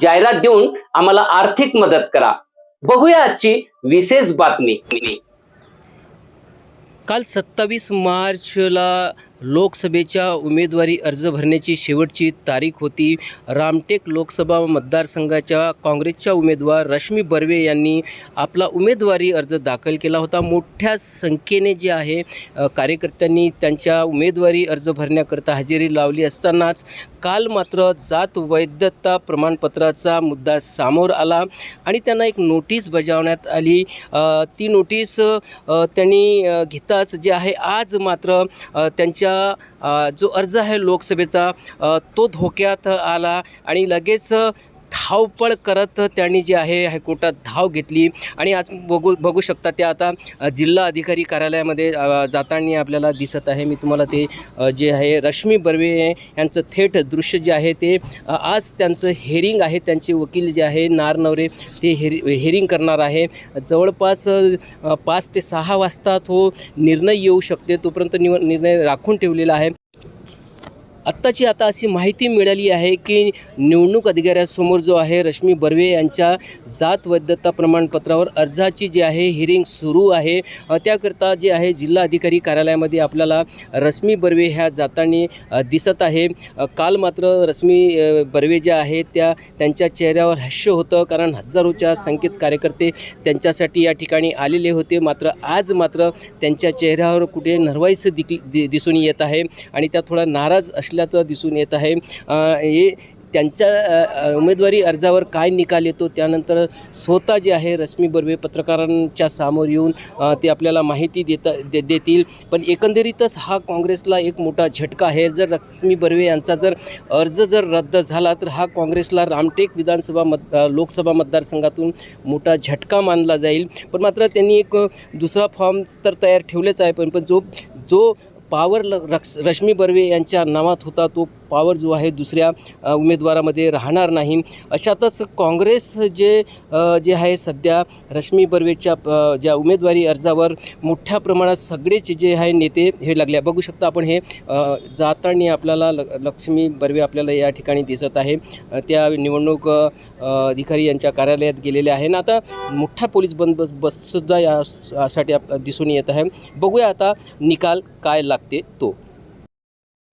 जाहिरात देऊन आम्हाला आर्थिक मदत करा. बघूया आजची विशेष बातमी. काल सत्तावीस मार्चला लोकसभेच्या उमेदवारी अर्ज भरण्याची शेवटची तारीख होती. रामटेक लोकसभा मतदारसंघाच्या काँग्रेसच्या उमेदवार रश्मी बर्वे यांनी आपला उमेदवारी अर्ज दाखल केला होता. मोठ्या संख्येने जे आहे कार्यकर्त्यांनी त्यांच्या उमेदवारी अर्ज भरण्याकरता हजेरी लावली असतानाच काल मात्र जात वैधता प्रमाणपत्राचा मुद्दा समोर आला आणि त्यांना एक नोटीस बजावण्यात आली. ती नोटीस त्यांनी घेताच जे आहे आज मात्र त्यांच्या जो अर्ज आहे लोकसभेचा तो धोक्यात आला आणि लगेच धावपळ करत त्यांनी जे आहे हायकोर्टात धाव घेतली. आणि आज बघू बघू शकता त्या आता जिल्हा अधिकारी कार्यालयामध्ये जाताना आपल्याला दिसत आहे. मी तुम्हाला ते जे आहे रश्मी बर्वे यांचं थेट दृश्य जे आहे ते आज त्यांचं हेरिंग आहे. त्यांचे वकील जे आहे नारनवरे ते हेरि हेरिंग करणार आहे. जवळपास पाच ते सहा वाजता तो निर्णय येऊ शकते. तोपर्यंत निव निर्णय राखून ठेवलेला आहे. आत्ताची आता अशी माहिती मिळाली आहे की निवडणूक अधिकाऱ्यासमोर जो आहे रश्मी बर्वे यांच्या जात वैधता प्रमाणपत्रावर अर्जाची जी आहे हिरिंग सुरू आहे. त्याकरता जे आहे जिल्हा अधिकारी कार्यालयामध्ये आपल्याला रश्मी बर्वे ह्या जातानी दिसत आहे. काल मात्र रश्मी बर्वे ज्या आहेत त्या त्यांच्या चेहऱ्यावर हास्य होतं कारण हजारोच्या संख्येत कार्यकर्ते त्यांच्यासाठी या ठिकाणी आलेले होते. मात्र आज मात्र त्यांच्या चेहऱ्यावर कुठे नरवाईस दिक दि दिसून येत आहे आणि त्या थोडा नाराज असल्याचं दिसून येत आहे. हे त्यांच्या उमेदवारी अर्जावर काय निकाल येतो त्यानंतर स्वतः जे आहे रश्मी बर्वे पत्रकारांच्या समोर येऊन ते आपल्याला माहिती देता दे देतील. पण एकंदरीतच हा काँग्रेसला एक मोठा झटका आहे. जर रश्मी बर्वे यांचा जर अर्ज जर रद्द झाला तर हा काँग्रेसला रामटेक विधानसभा मत लोकसभा मतदारसंघातून मोठा झटका मानला जाईल. पण मात्र त्यांनी एक दुसरा फॉर्म तर तयार ठेवलेच आहे. पण पण जो जो पावर ल रक्ष रश्मी बर्वे यांच्या नावात होता तो पॉवर जो आहे दुसऱ्या उमेदवारामध्ये राहणार नाही. अशातच काँग्रेस जे जे आहे सध्या रश्मी बर्वेच्या ज्या उमेदवारी अर्जावर मोठ्या प्रमाणात सगळेच जे आहे नेते हे लागले बघू शकता आपण हे जाताना आपल्याला ल लक्ष्मी बर्वे आपल्याला या ठिकाणी दिसत आहे. त्या निवडणूक अधिकारी यांच्या कार्यालयात गेलेले आहे ना आता मोठा पोलीस बंदोबस्त बससुद्धा यासाठी आप दिसून येत आहे. बघूया आता निकाल काय लागते तो.